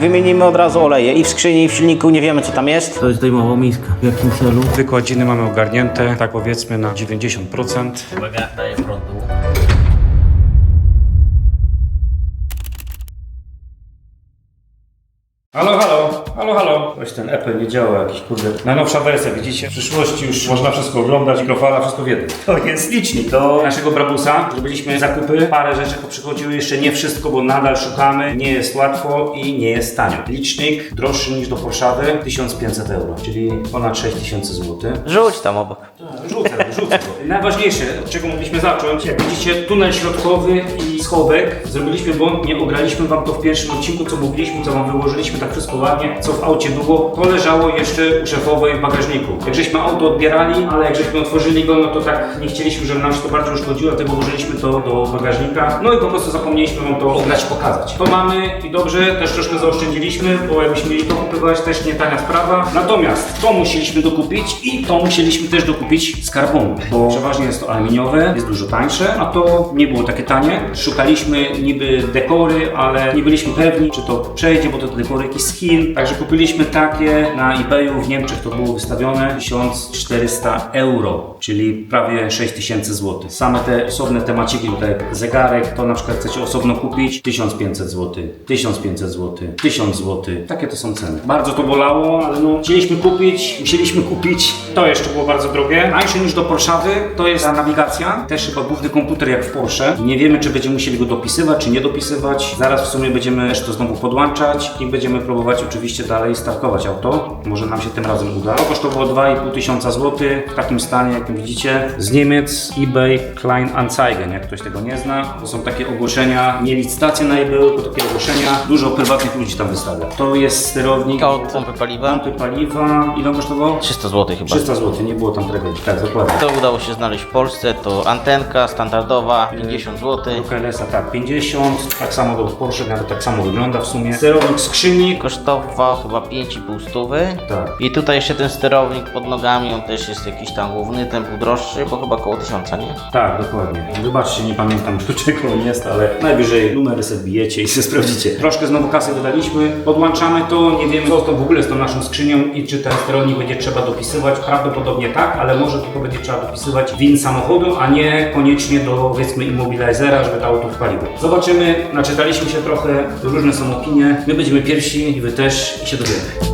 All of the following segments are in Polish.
Wymienimy od razu oleje i w skrzyni, i w silniku, nie wiemy co tam jest. To jest dojmowa miska. W jakim celu? Wykładziny mamy ogarnięte, tak powiedzmy na 90%. Uwaga, daję prądu. Halo, halo, halo, halo. Coś ten Apple nie działa, jakiś kurde. Najnowsza wersja, widzicie? W przyszłości już można wszystko oglądać, mikrofala, wszystko w jednym. To jest licznik do naszego Brabusa. Zrobiliśmy zakupy, parę rzeczy poprzychodziły, jeszcze nie wszystko, bo nadal szukamy. Nie jest łatwo i nie jest tanio. Licznik droższy niż do Porszawy, 1500 euro, czyli ponad 6000 zł. Rzuć tam obok. Rzucę, rzucę. Najważniejsze, od czego mogliśmy zacząć, jak widzicie, tunel środkowy i schowek. Zrobiliśmy błąd, nie ograliśmy wam to w pierwszym odcinku, co mogliśmy, co wam wyłożyliśmy tak wszystko ładnie, co w aucie było. To leżało jeszcze u szefowej w bagażniku. Jak żeśmy auto odbierali, ale jak żeśmy otworzyli go, no to tak nie chcieliśmy, żeby nam się to bardzo uszkodziło, dlatego włożyliśmy to do bagażnika. No i po prostu zapomnieliśmy wam to ograć, pokazać. To mamy i dobrze, też troszkę zaoszczędziliśmy, bo jakbyśmy mieli to kupywać, też nie tania sprawa. Natomiast to musieliśmy dokupić i to musieliśmy też dokupić z karbonu, bo przeważnie jest to aluminiowe, jest dużo tańsze, a to nie było takie tanie. Szukaliśmy niby dekory, ale nie byliśmy pewni, czy to przejdzie, bo to dekory jakieś z Chin. Także kupiliśmy takie na eBayu, w Niemczech to było wystawione 1400 euro, czyli prawie 6000 zł. Same te osobne temaciki, tutaj zegarek, to na przykład chcecie osobno kupić 1500 zł, 1500 zł, 1000 zł. Takie to są ceny. Bardzo to bolało, ale no chcieliśmy kupić, musieliśmy kupić. To jeszcze było bardzo drogie. Tańsze niż do Porszawy to jest ta nawigacja. Też chyba główny komputer jak w Porsche. Nie wiemy, czy będziemy musieli go dopisywać, czy nie dopisywać. Zaraz w sumie będziemy też to znowu podłączać i będziemy próbować oczywiście dalej startować auto. Może nam się tym razem uda. To kosztowało 2,5 tysiąca złotych w takim stanie, jak widzicie. Z Niemiec eBay Kleinanzeigen, jak ktoś tego nie zna. To są takie ogłoszenia, nie licytacje na eBayu, tylko takie ogłoszenia. Dużo prywatnych ludzi tam wystawia. To jest sterownik Od pompy paliwa? pompy paliwa. Ile on kosztował? 300 zł chyba. 300 zł, nie było tam tragedii. Tak, dokładnie. To udało się znaleźć w Polsce, to antenka standardowa, 50 zł. Do KLS-a tak, 50, tak samo do Porsche, nawet tak samo wygląda w sumie. Sterownik skrzyni, Kosztował chyba 5,5 stówy. Tak. I tutaj jeszcze ten sterownik pod nogami, on też jest jakiś tam główny, ten był droższy, bo chyba koło 1000, nie? tak, dokładnie. Wybaczcie, nie pamiętam do czego on jest, ale najwyżej numery sobie wbijecie i sobie sprawdzicie. Troszkę znowu kasy wydaliśmy, podłączamy to, nie wiemy co to w ogóle z tą naszą skrzynią i czy ten sterownik będzie trzeba dopisywać. Prawdopodobnie tak, ale może tylko będzie trzeba dopisywać win samochodu, a nie koniecznie do powiedzmy immobilizera, żeby to auto wpaliło. Zobaczymy, naczytaliśmy się trochę, różne są opinie. My będziemy pierwsi, wy też i się dowiemy.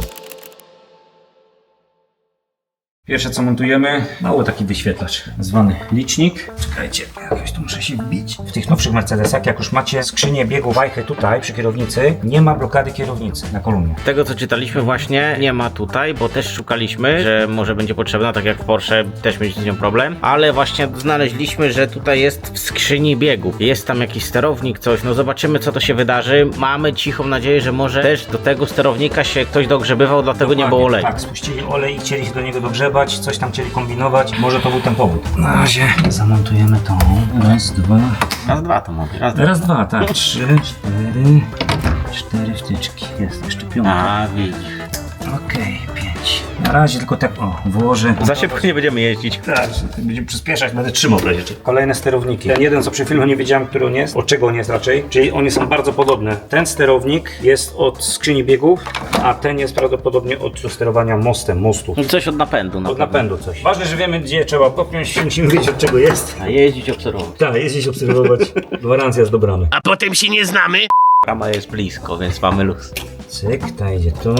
Pierwsze co montujemy, mały taki wyświetlacz, zwany licznik. Czekajcie, jakoś tu muszę się wbić. W tych nowszych Mercedesach, jak już macie skrzynię biegu wajchę tutaj przy kierownicy, nie ma blokady kierownicy na kolumnie. Tego co czytaliśmy właśnie nie ma tutaj, bo też szukaliśmy, że może będzie potrzebna, tak jak w Porsche też mieć z nią problem, ale właśnie znaleźliśmy, że tutaj jest w skrzyni biegów. Jest tam jakiś sterownik, coś, no zobaczymy co to się wydarzy. Mamy cichą nadzieję, że może też do tego sterownika się ktoś dogrzebywał, dlatego nie było oleju. Tak, spuścili olej i chcieli się do niego dogrzebać, coś tam chcieli kombinować. Może to był ten powód. Na razie zamontujemy tą. Raz, dwa. Raz, dwa to mówię, raz, dwa. Raz, dwa, tak. Trzy, cztery. Cztery wtyczki. Jest jeszcze piąta. A, widzisz. Okej, pięć. Na razie tylko tak, o, włożę. Za szybko nie będziemy jeździć. Tak, będziemy przyspieszać, będę trzymał w razie. Kolejne sterowniki. Ten jeden, co przy filmie nie wiedziałem, który on jest, od czego on jest raczej, czyli one są bardzo podobne. Ten sterownik jest od skrzyni biegów, a ten jest prawdopodobnie od sterowania mostem, mostu. I coś od napędu na Od pewno. napędu coś. Ważne, że wiemy, gdzie trzeba popchnąć, musimy wiedzieć, od czego jest. A jeździć, obserwować. Tak, jeździć, obserwować. Gwarancja jest do bramy. a potem się nie znamy? Kama jest blisko, więc mamy luz. Cyk, ta idzie tu,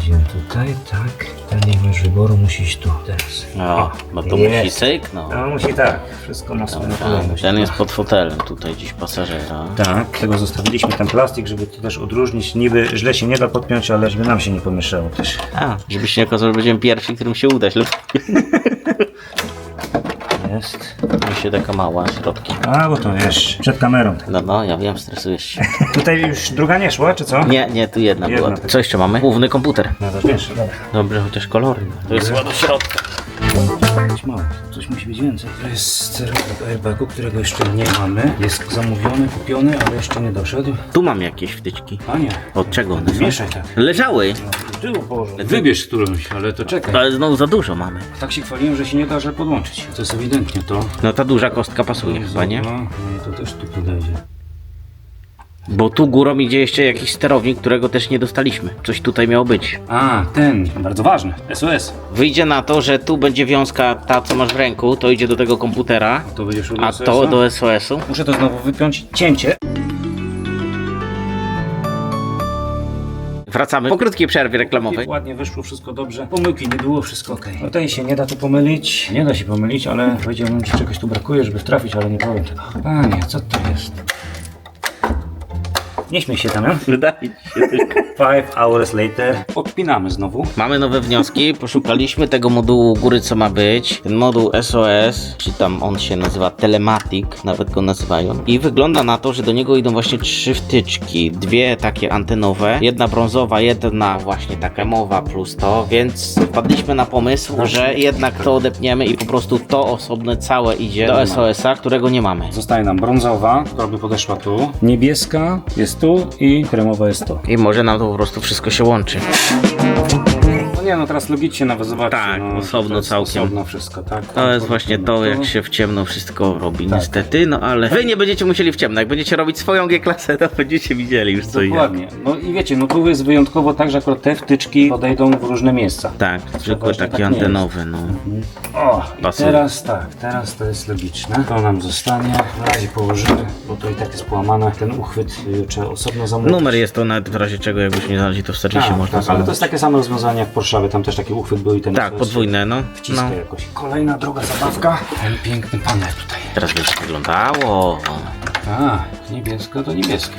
ta idzie tutaj, tak. Ta nie masz wyboru, musi iść tu, teraz. No, bo to Jest. musi cyk, no. No, musi tak. Wszystko ma swoją kolejność. Ten jest pod fotelem tutaj gdzieś pasażera. Tak, tego zostawiliśmy ten plastik, żeby to też odróżnić. Niby źle się nie da podpiąć, ale żeby nam się nie pomieszało też. A, żeby się nie okazało, że będziemy pierwsi, którym się uda źle. Jest. Mi się taka mała, środki. A, bo to wiesz, przed kamerą. No, no, ja wiem, stresujesz się. Tutaj już druga nie szła, czy co? Nie, nie, tu jedna, Jedna była. tylko. Co jeszcze mamy? Główny komputer. Najważniejsze, dobra. Dobrze, chociaż kolory. To jest do środka. Być mało, coś musi być więcej. To jest sterownik airbagu, którego jeszcze nie mamy. Jest zamówiony, kupiony, ale jeszcze nie doszedł. Tu mam jakieś wtyczki. A nie, Od czego one są? mieszaj tak. Leżały. No, do tyłu położą. Wybierz którąś, ale to czekaj. Ale znowu za dużo mamy. Tak się chwaliłem, że się nie da, że podłączyć. To jest ewidentnie to. No ta duża kostka pasuje chyba, nie? No, no i to też tu podejdzie. Bo tu górą idzie jeszcze jakiś sterownik, którego też nie dostaliśmy. Coś tutaj miało być. A, ten, bardzo ważny, SOS. Wyjdzie na to, że tu będzie wiązka ta, co masz w ręku, to idzie do tego komputera, To będzie szło a to do SOS-u. Muszę to znowu wypiąć. Cięcie. Wracamy po krótkiej przerwie reklamowej. Ładnie wyszło, wszystko dobrze. Pomyłki nie było, wszystko ok. Tutaj się nie da tu pomylić. Nie da się pomylić, ale powiedziałbym, że czegoś tu brakuje, żeby trafić, ale nie powiem tego. Panie, co to jest? Nie śmiej się tam? Wydaje się tylko. Five hours later. Odpinamy znowu. Mamy nowe wnioski, poszukaliśmy tego modułu góry, co ma być. Ten moduł SOS, czy tam on się nazywa Telematic, nawet go nazywają. I wygląda na to, że do niego idą właśnie trzy wtyczki. Dwie takie antenowe, jedna brązowa, jedna właśnie taka mowa plus to, więc wpadliśmy na pomysł, że jednak to odepniemy i po prostu to osobne całe idzie do SOS-a, którego nie mamy. Zostaje nam brązowa, która by podeszła tu. Niebieska jest i kremowa jest tu. I może nam to po prostu wszystko się łączy. No nie, no teraz logicznie nawet zobaczcie. Tak, no, osobno jest całkiem. Osobno wszystko, tak. To jest właśnie to, jak się w ciemno wszystko robi, niestety, no ale wy nie będziecie musieli w ciemno. Jak będziecie robić swoją G-klasę, to będziecie widzieli już co. Dokładnie. No i wiecie, no tu jest wyjątkowo tak, że akurat te wtyczki podejdą w różne miejsca. Tak, zwykły właśnie taki tak nie antenowy, no. O, i Pasuje. teraz tak, teraz to jest logiczne. To nam zostanie. Na razie położymy, bo to i tak jest połamane. Ten uchwyt y, trzeba osobno zamówić. Numer jest to nawet w razie czego, jakbyśmy nie znaleźli, to w serwisie tak, można tak, ale to jest takie samo rozwiązanie jak w Warszawie. Tam też taki uchwyt był i ten Tak, podwójne, no. Wciska no. jakoś. Kolejna droga zabawka. Ten piękny panel tutaj. Teraz będzie wyglądało. A, niebiesko to niebieskie.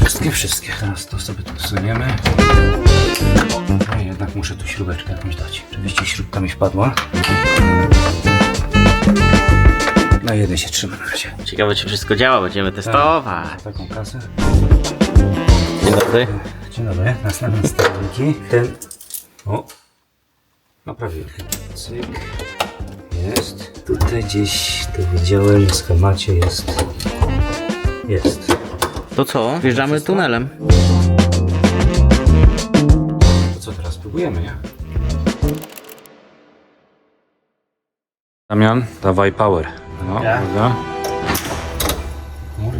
Wszystkie, wszystkie. Teraz to sobie tu wsuniemy. No i jednak muszę tu śrubeczkę jakąś dać. Oczywiście śrubka mi wpadła. Na jeden się trzyma na razie. Ciekawe, czy wszystko działa, będziemy testować. Taką kasę. Dzień dobry. Dzień dobry. Następne sterowniki. Ten... O! Naprawiłem. Cyk. Jest. Tutaj gdzieś, tu widziałem, w schemacie jest. Jest. To co? Wjeżdżamy tunelem. To co teraz próbujemy, nie? Damian, dawaj power. No, uwaga.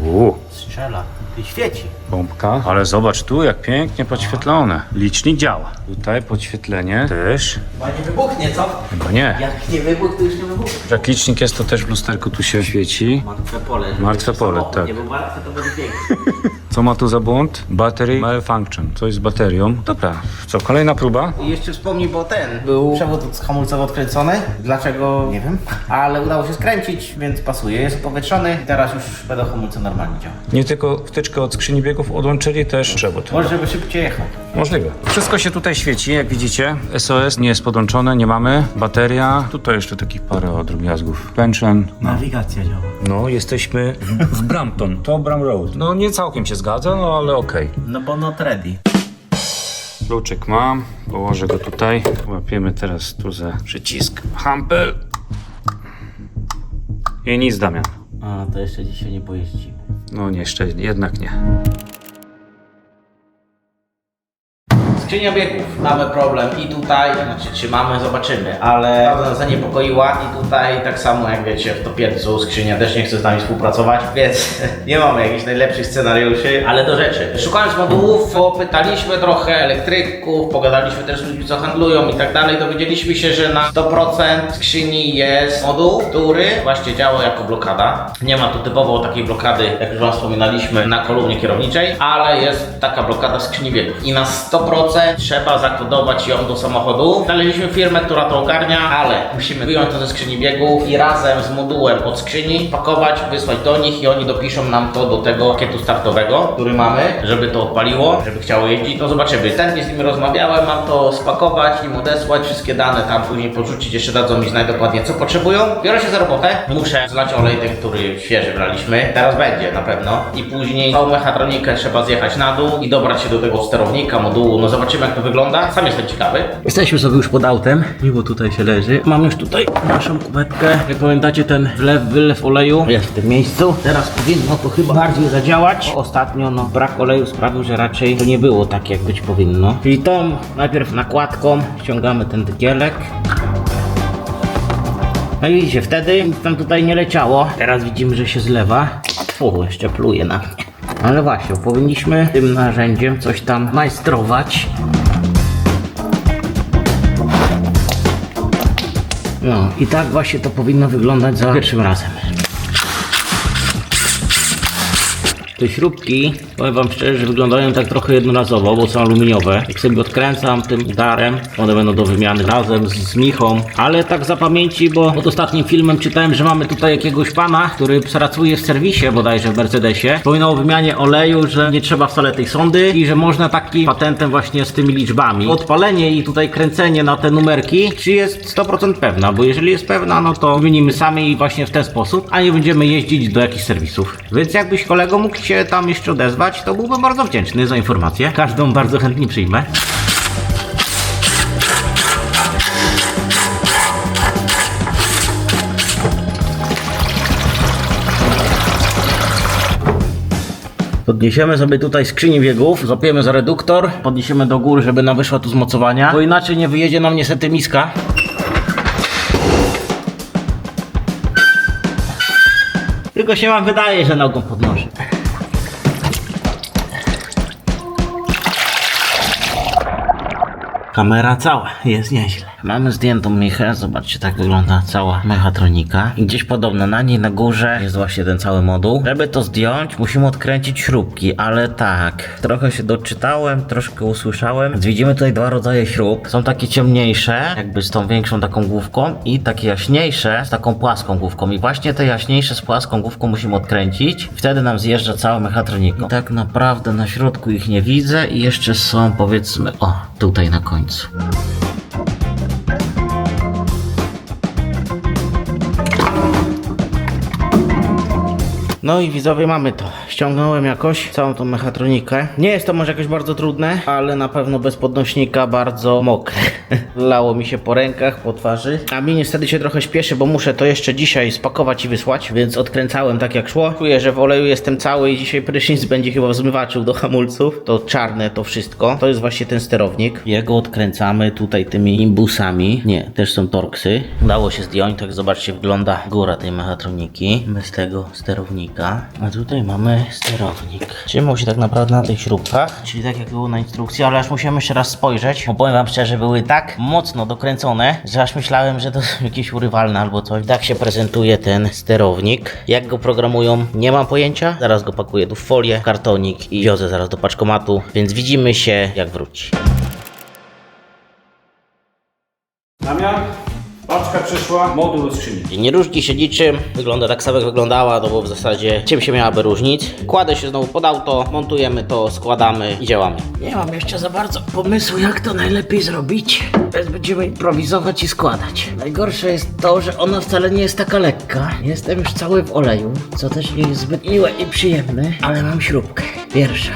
Uuu, Strzela, ty świeci. pompka. Ale zobacz tu, jak pięknie podświetlone. Licznik działa. Tutaj podświetlenie też. Chyba nie wybuchnie, co? Chyba nie. Jak nie wybuch, to już nie wybuchnie. Jak licznik jest, to też w lusterku tu się świeci. Martwe pole. Martwe pole, Samochód tak. Nie był martwy, to będzie piękny. Co ma tu za błąd? Battery malfunction. Coś z baterią. Dobra, co, kolejna próba? I jeszcze wspomnij, bo ten był przewód hamulcowy odkręcony. Dlaczego? Nie wiem. Ale udało się skręcić, więc pasuje. Jest upowietrzony i teraz już będą hamulce normalnie działać. Nie tylko wtyczkę od skrzyni biegów odłączyli, też przewód. Może żeby szybciej jechał. Możliwe. Wszystko się tutaj świeci, jak widzicie. SOS nie jest podłączone, nie mamy. Bateria. Tutaj jeszcze takich parę drobiazgów. Pension. No, Nawigacja działa. no jesteśmy w, w Brampton. To Bram Road. No nie całkiem się zgadza, no ale okej. No bo not ready. Kluczyk mam, położę go tutaj. Łapiemy teraz tu za przycisk hampel. I nic, Damian. A, to jeszcze dzisiaj nie pojeździmy. No nie, jeszcze jednak nie. Skrzynia biegów. Mamy problem i tutaj, znaczy czy mamy, zobaczymy, ale bardzo nas zaniepokoiła i tutaj tak samo jak wiecie w Topielcu skrzynia też nie chce z nami współpracować, więc nie mamy jakichś najlepszych scenariuszy, ale do rzeczy. Szukając modułów, popytaliśmy trochę elektryków, pogadaliśmy też z ludźmi co handlują i tak dalej, dowiedzieliśmy się, że na 100% skrzyni jest moduł, który właśnie działa jako blokada. Nie ma tu typowo takiej blokady, jak już Wam wspominaliśmy, na kolumnie kierowniczej, ale jest taka blokada w skrzyni biegów. I na 100% trzeba zakodować ją do samochodu. Znaleźliśmy firmę, która to ogarnia, ale musimy wyjąć to ze skrzyni biegów i razem z modułem od skrzyni pakować, wysłać do nich i oni dopiszą nam to do tego pakietu startowego, który mamy, żeby to odpaliło, żeby chciało jeździć. To zobaczymy. Chętnie z nimi rozmawiałem, mam to spakować, im odesłać, wszystkie dane tam później porzucić, jeszcze dadzą mi znać dokładnie co potrzebują. Biorę się za robotę, muszę zlać olej ten, który świeży braliśmy. Teraz będzie na pewno. I później całą mechatronikę trzeba zjechać na dół i dobrać się do tego sterownika, modułu. No zobaczymy jak to wygląda. Sam jestem ciekawy. Jesteśmy sobie już pod autem. Miło tutaj się leży. Mam już tutaj naszą kubetkę. Jak pamiętacie ten wlew, wylew oleju jest w tym miejscu. Teraz powinno to chyba bardziej zadziałać. Bo Ostatnio no brak oleju sprawił, że raczej to nie było tak jak być powinno. Czyli tą najpierw nakładką ściągamy ten dygielek. No i widzicie, wtedy nic tam tutaj nie leciało. Teraz widzimy, że się zlewa. Fu, jeszcze pluje na mnie. Ale właśnie, powinniśmy tym narzędziem coś tam majstrować. No i tak właśnie to powinno wyglądać za pierwszym razem. Te śrubki, powiem wam szczerze, że wyglądają tak trochę jednorazowo, bo są aluminiowe. Jak sobie odkręcam tym darem, one będą do wymiany razem z, z michą. Ale tak za pamięci, bo pod ostatnim filmem czytałem, że mamy tutaj jakiegoś pana, który pracuje w serwisie bodajże w Mercedesie. Wspominał o wymianie oleju, że nie trzeba wcale tej sondy i że można taki patentem właśnie z tymi liczbami. Odpalenie i tutaj kręcenie na te numerki, czy jest 100% pewna, bo jeżeli jest pewna, no to wymienimy sami i właśnie w ten sposób, a nie będziemy jeździć do jakichś serwisów. Więc jakbyś kolego mógł się tam jeszcze odezwać, to byłbym bardzo wdzięczny za informację. Każdą bardzo chętnie przyjmę. Podniesiemy sobie tutaj skrzynię biegów, złapiemy za reduktor, podniesiemy do góry, żeby nam wyszła tu z mocowania, bo inaczej nie wyjedzie nam niestety miska. Tylko się wam wydaje, że nogą podnoszę. Kamera cała, jest nieźle. Mamy zdjętą michę, zobaczcie, tak wygląda cała mechatronika. I gdzieś podobno na niej na górze jest właśnie ten cały moduł. Żeby to zdjąć, musimy odkręcić śrubki, ale tak, trochę się doczytałem, troszkę usłyszałem. Widzimy tutaj dwa rodzaje śrub. Są takie ciemniejsze, jakby z tą większą taką główką i takie jaśniejsze z taką płaską główką. I właśnie te jaśniejsze z płaską główką musimy odkręcić. Wtedy nam zjeżdża cała mechatronika. I tak naprawdę na środku ich nie widzę i jeszcze są powiedzmy, o, tutaj na końcu. No i widzowie mamy to. Ściągnąłem jakoś całą tą mechatronikę. Nie jest to może jakoś bardzo trudne, ale na pewno bez podnośnika bardzo mokre. Lało mi się po rękach, po twarzy. A mi niestety się trochę śpieszy, bo muszę to jeszcze dzisiaj spakować i wysłać, więc odkręcałem tak jak szło. Czuję, że w oleju jestem cały i dzisiaj prysznic będzie chyba w zmywaczu do hamulców. To czarne to wszystko. To jest właśnie ten sterownik. Jego odkręcamy tutaj tymi imbusami. Nie, też są torksy. Udało się zdjąć, tak zobaczcie wygląda góra tej mechatroniki. Bez tego sterownika. A tutaj mamy sterownik. Trzymał się tak naprawdę na tych śrubkach, czyli tak jak było na instrukcji, ale aż musiałem jeszcze raz spojrzeć, bo powiem wam szczerze, były tak mocno dokręcone, że aż myślałem, że to są jakieś urywalne albo coś. Tak się prezentuje ten sterownik. Jak go programują, nie mam pojęcia. Zaraz go pakuję tu w folię, kartonik i wiozę zaraz do paczkomatu, więc widzimy się jak wróci. Damian, paczka przyszła, moduł do skrzyni. I nie różni się niczym, wygląda tak samo jak wyglądała, no bo w zasadzie czym się miałaby różnić. Kładę się znowu pod auto, montujemy to, składamy i działamy. Nie mam jeszcze za bardzo pomysłu jak to najlepiej zrobić, więc będziemy improwizować i składać. Najgorsze jest to, że ona wcale nie jest taka lekka. Jestem już cały w oleju, co też nie jest zbyt miłe i przyjemne, ale mam śrubkę. Pierwsza.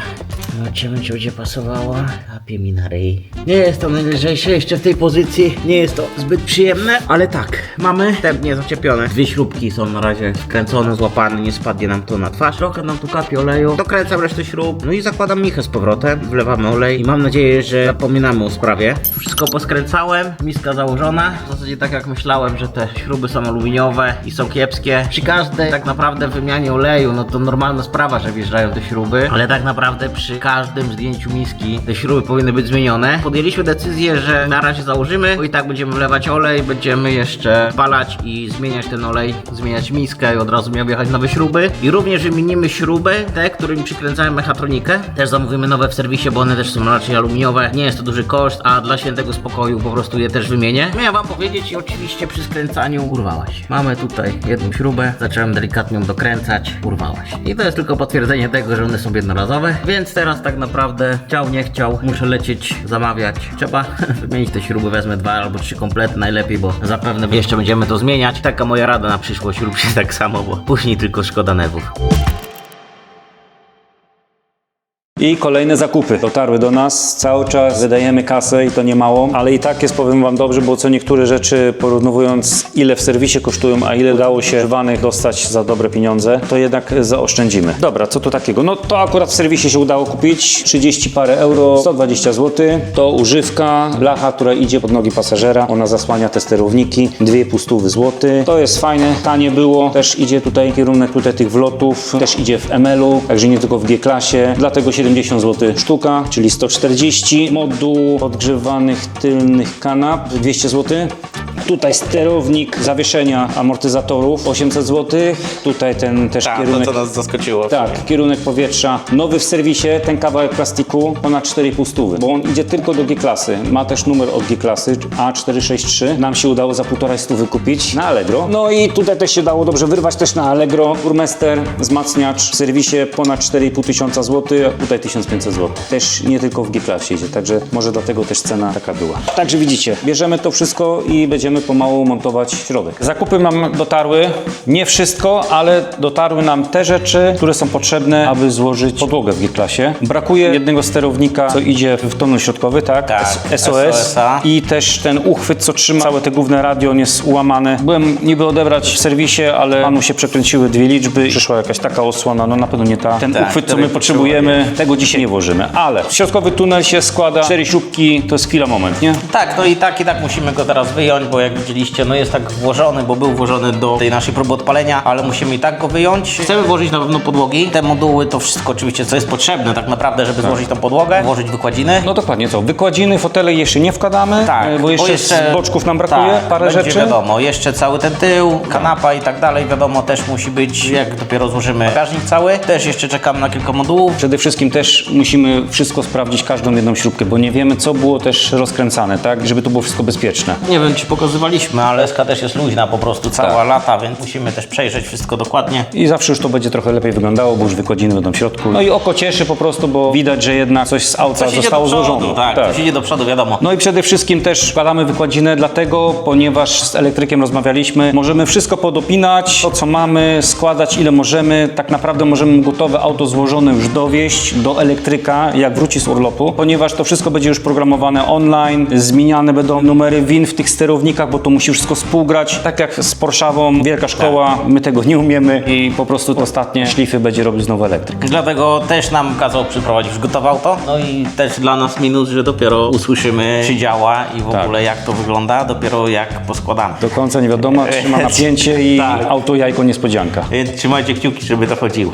Zobaczymy, czy będzie pasowała. Kapie mi na ryj. Nie jest to najlżejsze jeszcze w tej pozycji. Nie jest to zbyt przyjemne, ale tak. Mamy wstępnie zaczepione. Dwie śrubki są na razie wkręcone, złapane. Nie spadnie nam to na twarz. Trochę nam tu kapie oleju. Dokręcam resztę śrub. No i zakładam michę z powrotem. Wlewamy olej i mam nadzieję, że zapominamy o sprawie. Wszystko poskręcałem. Miska założona. W zasadzie tak jak myślałem, że te śruby są aluminiowe i są kiepskie. Przy każdej tak naprawdę wymianie oleju, no to normalna sprawa, że wjeżdżają te śruby. Ale tak naprawdę przy każdym zdjęciu miski te śruby powinny być zmienione. Podjęliśmy decyzję, że na razie założymy, bo i tak będziemy wlewać olej, będziemy jeszcze palać i zmieniać ten olej, zmieniać miskę i od razu miał wjechać nowe śruby. I również wymienimy śruby, te, którymi przykręcałem mechatronikę. Też zamówimy nowe w serwisie, bo one też są raczej aluminiowe. Nie jest to duży koszt, a dla świętego spokoju po prostu je też wymienię. Miałem wam powiedzieć i oczywiście przy skręcaniu urwała się. Mamy tutaj jedną śrubę, zacząłem delikatnie ją dokręcać, urwała się. I to jest tylko potwierdzenie tego, że one są jednorazowe, więc teraz tak naprawdę chciał, nie chciał, muszę lecieć, zamawiać. Trzeba wymienić te śruby, wezmę dwa albo trzy komplety najlepiej, bo zapewne jeszcze będziemy to zmieniać. Taka moja rada na przyszłość, róbcie tak samo, bo później tylko szkoda nerwów. I kolejne zakupy dotarły do nas. Cały czas wydajemy kasę i to nie mało, ale i tak jest, powiem Wam dobrze, bo co niektóre rzeczy porównując ile w serwisie kosztują, a ile dało się używanych dostać za dobre pieniądze, to jednak zaoszczędzimy. Dobra, co tu takiego? No to akurat w serwisie się udało kupić. 30 parę euro, 120 zł. To używka, blacha, która idzie pod nogi pasażera. Ona zasłania te sterowniki. 2,5 stówy zł. To jest fajne, tanie było. Też idzie tutaj kierunek tutaj tych wlotów. Też idzie w ML-u, także nie tylko w G-klasie. Dlatego 70 zł sztuka, czyli 140. Moduł odgrzewanych tylnych kanap 200 zł. Tutaj sterownik zawieszenia amortyzatorów 800 zł. Tutaj ten też Tak, to kierunek. co nas zaskoczyło. Tak, kierunek powietrza. Nowy w serwisie, ten kawałek plastiku ponad 4,5 stówy, bo on idzie tylko do G-klasy. Ma też numer od G-klasy, A463. Nam się udało za półtorej stówy kupić na Allegro. No i tutaj też się dało dobrze wyrwać też na Allegro. Burmester, wzmacniacz w serwisie ponad 4,5 tysiąca złotych, a tutaj 1500 zł. Też nie tylko w G-klasie idzie, także może dlatego też cena taka była. Także widzicie, bierzemy to wszystko i będziemy pomału montować środek. Zakupy nam dotarły, nie wszystko, ale dotarły nam te rzeczy, które są potrzebne, aby złożyć podłogę w G-klasie. Brakuje jednego sterownika, co idzie w tunel środkowy, tak? Tak, SOS. I też ten uchwyt, co trzyma całe te główne radio, on jest ułamany. Byłem niby odebrać w serwisie, ale panu się przekręciły dwie liczby i przyszła jakaś taka osłona, no na pewno nie ta. Ten Tak, uchwyt, co my potrzebujemy, tego dzisiaj nie włożymy. Ale środkowy tunel się składa, cztery śrubki, to jest chwila, moment, nie? Tak, no i tak i tak musimy go teraz wyjąć, bo jak widzieliście, no jest tak włożony, bo był włożony do tej naszej próby odpalenia, ale musimy i tak go wyjąć. Chcemy włożyć na pewno podłogi, te moduły, to wszystko oczywiście, co jest potrzebne tak naprawdę, żeby złożyć tą podłogę, włożyć wykładziny. No dokładnie, co? Wykładziny, fotele jeszcze nie wkładamy, Tak, e, bo jeszcze, z boczków nam brakuje tak, parę będzie rzeczy. wiadomo, jeszcze cały ten tył, kanapa i tak dalej, wiadomo, też musi być, jak dopiero złożymy bagażnik cały. Też jeszcze czekam na kilka modułów. Przede wszystkim też musimy wszystko sprawdzić, każdą jedną śrubkę, bo nie wiemy, co było też rozkręcane, tak? Żeby to było wszystko bezpieczne. Nie wiem, czy pokazywaliśmy, ale SK też jest luźna po prostu cała Tak. lata, więc musimy też przejrzeć wszystko dokładnie. I zawsze już to będzie trochę lepiej wyglądało, bo już wykładziny będą w środku. No i oko cieszy po prostu, bo widać, że jednak coś z auta Coś zostało złożone. tak, coś idzie do przodu, wiadomo. No i przede wszystkim też wkładamy wykładzinę, dlatego, ponieważ z elektrykiem rozmawialiśmy, możemy wszystko podopinać, to co mamy, składać ile możemy. Tak naprawdę możemy gotowe auto złożone już dowieść do elektryka, jak wróci z urlopu, ponieważ to wszystko będzie już programowane online, zmieniane będą numery win w tych sterownikach, bo to musi wszystko współgrać. Tak jak z Porszawą, wielka szkoła, my tego nie umiemy i po prostu ostatnie szlify będzie robił znowu elektryk. Dlatego też nam kazał przyprowadzić już gotowe auto. No i też dla nas minus, że dopiero usłyszymy, czy działa i w Tak. ogóle jak to wygląda, dopiero jak poskładamy. Do końca nie wiadomo, trzyma napięcie i Tak. auto jajko niespodzianka. Więc trzymajcie kciuki, żeby to chodziło.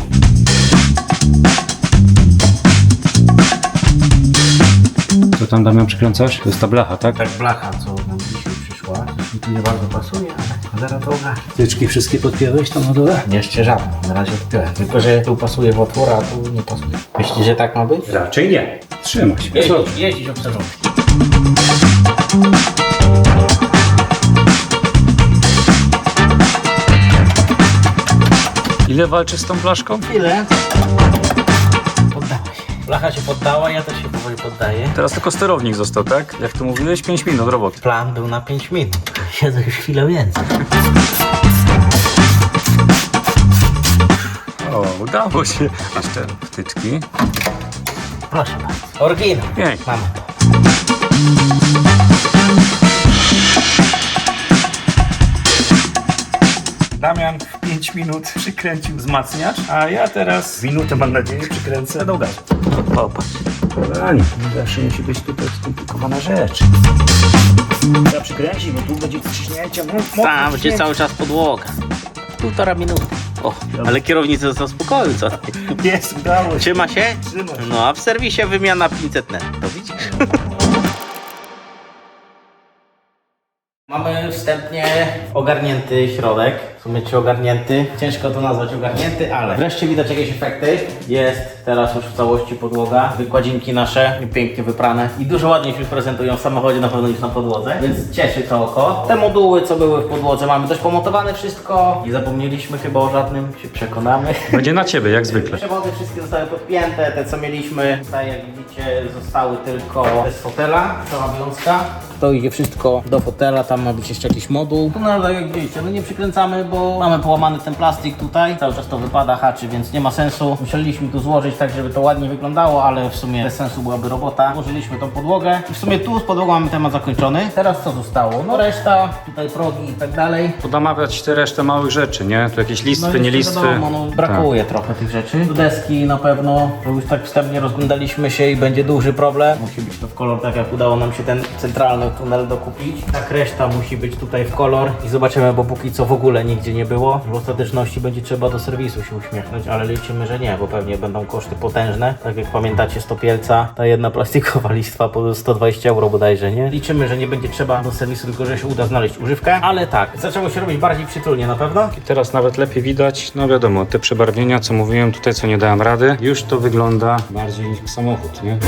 Co tam Damian przykręcasz? To jest ta blacha, tak? Tak blacha, co tu nie bardzo pasuje, ale zaraz to. Tyczki wszystkie podpiąłeś tam na dole? Jeszcze żadnej, na razie odpiąłem. Tylko, że tu pasuje w otwór, a tu nie pasuje. Myślisz, że tak ma być? Raczej nie. Trzyma się. Jeździć, jeździć obserwować. Ile walczysz z tą blaszką? Ile? Blacha się poddała, ja też się powoli poddaję. Teraz tylko sterownik został, tak? Jak to mówiłeś, 5 minut roboty. Plan był na 5 minut. Siedzę już chwilę więcej. O, udało się. Masz te wtyczki. Proszę bardzo. Oryginał. Pięknie. Mamy to. Damian w 5 minut przykręcił wzmacniacz, a ja teraz minutę mam nadzieję przykręcę do gazu. Popatrz. Kochani, zawsze musi być tutaj skomplikowana rzecz. Trzeba przykręcić, bo tu będzie wciśnięcia. Tam będzie cały czas podłoga. Półtora minuty. O, ale kierownica został spokoju, co? Jest, udało się. Trzyma się? Trzyma się. No a w serwisie wymiana 500 net. To widzisz? Mamy wstępnie ogarnięty środek. W sumie czy ogarnięty? Ciężko to nazwać ogarnięty, ale wreszcie widać jakieś efekty. Jest teraz już w całości podłoga. Wykładzinki nasze pięknie wyprane i dużo ładniej się prezentują w samochodzie na pewno niż na podłodze, więc cieszy to oko. Te moduły, co były w podłodze, mamy też pomotowane wszystko. Nie zapomnieliśmy chyba o żadnym, się przekonamy. Będzie na ciebie, jak zwykle. Przewody wszystkie zostały podpięte, te co mieliśmy. Tutaj jak widzicie zostały tylko z fotela, cała wiązka. To idzie wszystko do fotela, tam ma być jeszcze jakiś moduł. Tu no jak widzicie, no nie przykręcamy, bo mamy połamany ten plastik tutaj. Cały czas to wypada, haczy, więc nie ma sensu. Musieliśmy tu złożyć tak, żeby to ładnie wyglądało, ale w sumie bez sensu byłaby robota. Złożyliśmy tą podłogę i w sumie tu z podłogą mamy temat zakończony. Teraz co zostało? No reszta, tutaj progi i tak dalej. Podamawiać te resztę małych rzeczy, nie? Tu jakieś listwy, jeszcze nie listwy. Wiadomo, no, brakuje trochę tych rzeczy. Deski na pewno, bo już tak wstępnie rozglądaliśmy się i będzie duży problem. Musi być to w kolor, tak jak udało nam się ten centralny tunel dokupić. Tak reszta musi być tutaj w kolor i zobaczymy, bo póki co w ogóle nigdzie nie było. W ostateczności będzie trzeba do serwisu się uśmiechnąć, ale liczymy, że nie, bo pewnie będą koszty potężne. Tak jak pamiętacie, stopielca, ta jedna plastikowa listwa po 120 euro bodajże, nie? Liczymy, że nie będzie trzeba do serwisu, tylko że się uda znaleźć używkę, ale tak, zaczęło się robić bardziej przytulnie na pewno. I teraz nawet lepiej widać, no wiadomo, te przebarwienia, co mówiłem tutaj, co nie dałem rady, już to wygląda bardziej niż samochód, nie?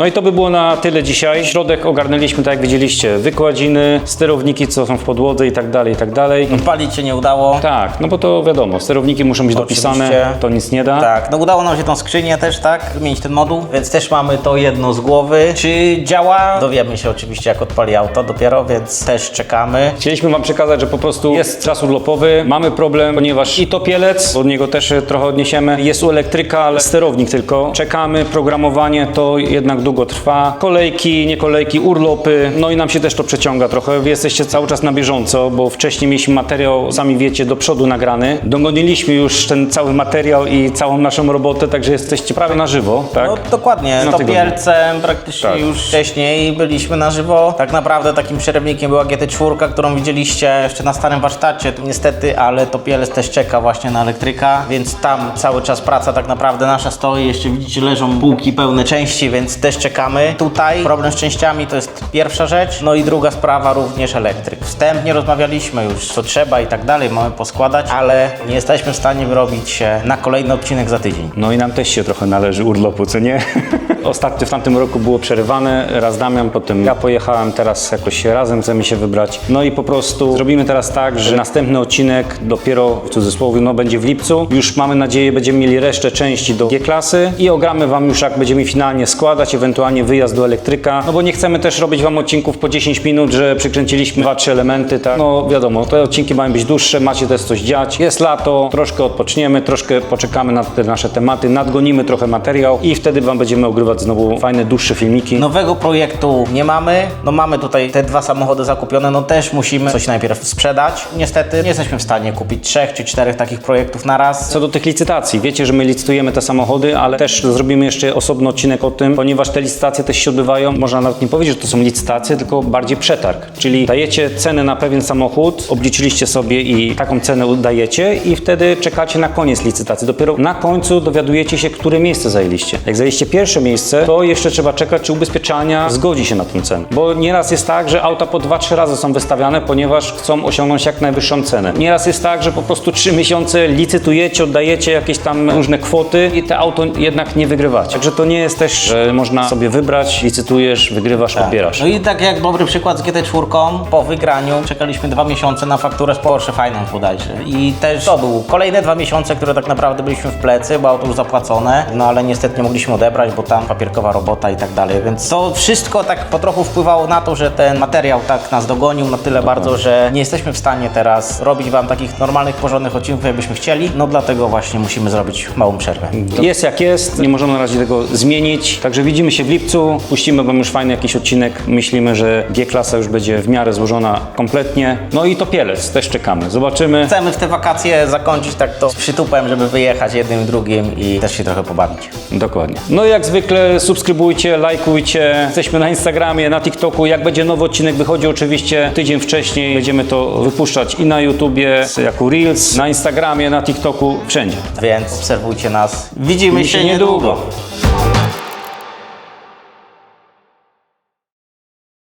No i to by było na tyle dzisiaj. Środek ogarnęliśmy, tak jak widzieliście, wykładziny, sterowniki, co są w podłodze i tak dalej, i tak dalej. Palić się nie udało. Tak, no bo to wiadomo, sterowniki muszą być dopisane, Oczywiście. to nic nie da. Tak, no udało nam się tą skrzynię też, tak, wymienić ten moduł, więc też mamy to jedno z głowy. Czy działa? Dowiemy się oczywiście jak odpali auto dopiero, więc też czekamy. Chcieliśmy Wam przekazać, że po prostu jest czas urlopowy, mamy problem, ponieważ i topielec, od niego też trochę odniesiemy, jest u elektryka, ale sterownik tylko. Czekamy, programowanie to jednak długo trwa. Kolejki, nie kolejki, urlopy, no i nam się też to przeciąga trochę. Wy jesteście cały czas na bieżąco, bo wcześniej mieliśmy materiał, sami wiecie, do przodu nagrany. Dogoniliśmy już ten cały materiał i całą naszą robotę, także jesteście prawie na żywo, tak? No dokładnie, Na to tygodniu. Pielcem praktycznie Tak. już wcześniej byliśmy na żywo. Tak naprawdę takim przerywnikiem była GT4, którą widzieliście jeszcze na starym warsztacie, niestety, ale to Pielec też czeka właśnie na elektryka, więc tam cały czas praca tak naprawdę nasza stoi. Jeszcze widzicie, leżą półki pełne części, więc też czekamy. Tutaj problem z częściami to jest pierwsza rzecz, no i druga sprawa również elektryk. Wstępnie rozmawialiśmy już co trzeba i tak dalej, mamy poskładać, ale nie jesteśmy w stanie wyrobić się na kolejny odcinek za tydzień. No i nam też się trochę należy urlopu, co nie? Ostatnio w tamtym roku było przerywane, raz Damian, potem ja pojechałem, teraz jakoś razem chcemy się wybrać. No i po prostu zrobimy teraz tak, że następny odcinek dopiero w cudzysłowie, no będzie w lipcu. Już mamy nadzieję, będziemy mieli resztę części do G-klasy i ogramy Wam już jak będziemy finalnie składać, ewentualnie wyjazd do elektryka, no bo nie chcemy też robić Wam odcinków po 10 minut, że przykręciliśmy dwa, trzy elementy, tak? No wiadomo, te odcinki mają być dłuższe, macie też coś dziać. Jest lato, troszkę odpoczniemy, troszkę poczekamy na te nasze tematy, nadgonimy trochę materiał i wtedy Wam będziemy ogrywać znowu fajne, dłuższe filmiki. Nowego projektu nie mamy. No mamy tutaj te dwa samochody zakupione, no też musimy coś najpierw sprzedać. Niestety nie jesteśmy w stanie kupić trzech czy czterech takich projektów na raz. Co do tych licytacji, wiecie, że my licytujemy te samochody, ale też zrobimy jeszcze osobny odcinek o tym, ponieważ te licytacje też się odbywają, można nawet nie powiedzieć, że to są licytacje, tylko bardziej przetarg. Czyli dajecie cenę na pewien samochód, obliczyliście sobie i taką cenę dajecie i wtedy czekacie na koniec licytacji. Dopiero na końcu dowiadujecie się, które miejsce zajęliście. Jak zajęliście pierwsze miejsce, to jeszcze trzeba czekać, czy ubezpieczalnia zgodzi się na tę cenę. Bo nieraz jest tak, że auta po 2-3 razy są wystawiane, ponieważ chcą osiągnąć jak najwyższą cenę. Nieraz jest tak, że po prostu 3 miesiące licytujecie, oddajecie jakieś tam różne kwoty i te auto jednak nie wygrywacie. Także to nie jest też, że można sobie wybrać, licytujesz, wygrywasz, odbierasz. No i tak jak dobry przykład z GT4, po wygraniu czekaliśmy dwa miesiące na fakturę z Porsche Finance bodajże. I też to był kolejne dwa miesiące, które tak naprawdę byliśmy w plecy, bo auto już zapłacone, no ale niestety nie mogliśmy odebrać, bo tam papierkowa robota i tak dalej, więc to wszystko tak po trochu wpływało na to, że ten materiał tak nas dogonił na tyle bardzo, że nie jesteśmy w stanie teraz robić Wam takich normalnych, porządnych odcinków, jakbyśmy chcieli, no dlatego właśnie musimy zrobić małą przerwę. Jest jak jest, nie możemy na razie tego zmienić. Także widzimy się w lipcu, puścimy Wam już fajny jakiś odcinek. Myślimy, że G-klasa już będzie w miarę złożona kompletnie. No i to Pielec, też czekamy. Zobaczymy. Chcemy w te wakacje zakończyć tak to z przytupem, żeby wyjechać jednym, drugim i też się trochę pobawić. Dokładnie. No i jak zwykle subskrybujcie, lajkujcie. Jesteśmy na Instagramie, na TikToku. Jak będzie nowy odcinek wychodzi oczywiście tydzień wcześniej. Będziemy to wypuszczać i na YouTubie, jako Reels, na Instagramie, na TikToku, wszędzie. Więc obserwujcie nas. Widzimy się niedługo.